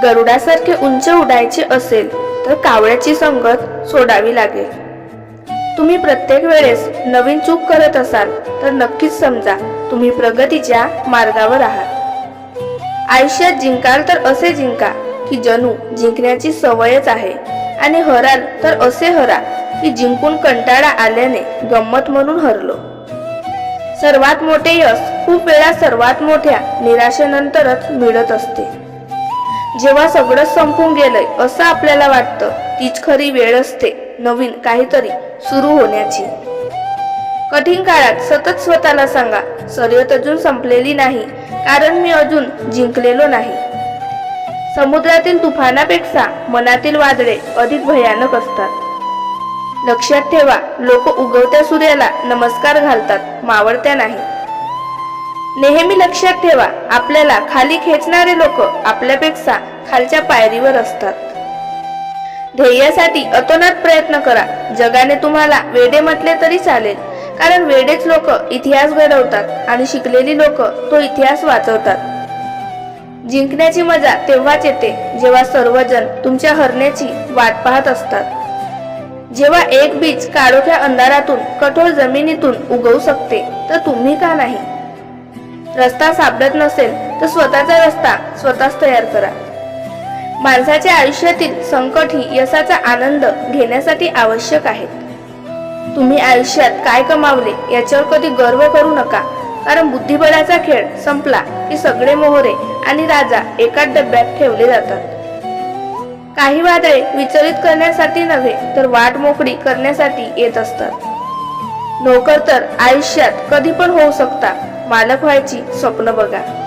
गरुडासारखे उंच उडायचे असेल तर कावळ्याची संगत सोडावी लागेल. तुम्ही प्रत्येक वेळेस नवीन चूक करत असाल तर नक्कीच समजा तुम्ही प्रगतीच्या मार्गावर आहात. आयुष्यात जिंकाल तर असे जिंका की जणू जिंकण्याची सवयच आहे आणि हराल तर असे हरा की जिंकून कंटाळा आल्याने गंमत म्हणून हरलो. सर्वात मोठे यश खूप वेळा सर्वात मोठ्या निराशेनंतरच मिळत असते. जेव्हा सगळं संपून गेलंय असं आपल्याला वाटतं. तीच खरी वेळ असते नवीन काहीतरी सुरू होण्याची. कठीण काळात सतत स्वतःला सांगा शर्यत अजून संपलेली नाही कारण मी अजून जिंकलेलो नाही. समुद्रातील तुफानापेक्षा मनातील वादळे अधिक भयानक असतात. लक्षात ठेवा लोक उगवत्या सूर्याला नमस्कार घालतात मावळत्या नाही नेहमी लक्षात ठेवा आपल्याला खाली खेचणारे लोक आपल्यापेक्षा खालच्या पायरीवर असतात. ध्येयासाठी अतोनात प्रयत्न करा. जगाने तुम्हाला वेडे म्हटले तरी चालेल कारण वेडेच लोक इतिहास घडवतात आणि शिकलेली लोक तो इतिहास वाचवतात. जिंकण्याची मजा तेव्हाच येते जेव्हा सर्वजण तुमच्या हरण्याची वाट पाहत असतात. जेव्हा एक बीज काळोख्या अंधारातून कठोर जमिनीतून उगवू शकते तर तुम्ही का नाही? रस्ता सापडत नसेल तर स्वतःचा रस्ता स्वतःच तयार करा. माणसाच्या आयुष्यातील संकट ही यशाचा आनंद घेण्यासाठी आवश्यक आहेत तुम्ही आयुष्यात काय कमावले याच्यावर कधी गर्व करू नका. कारण बुद्धिबळाचा खेळ संपला की सगळे मोहरे आणि राजा एकाच डब्यात ठेवले जातात. काही वादळे विचलित करण्यासाठी नव्हे तर वाट मोकळी करण्यासाठी येत असतात. नोकर तर आयुष्यात कधी पण होऊ शकता. मालक व्हायची स्वप्न बघा.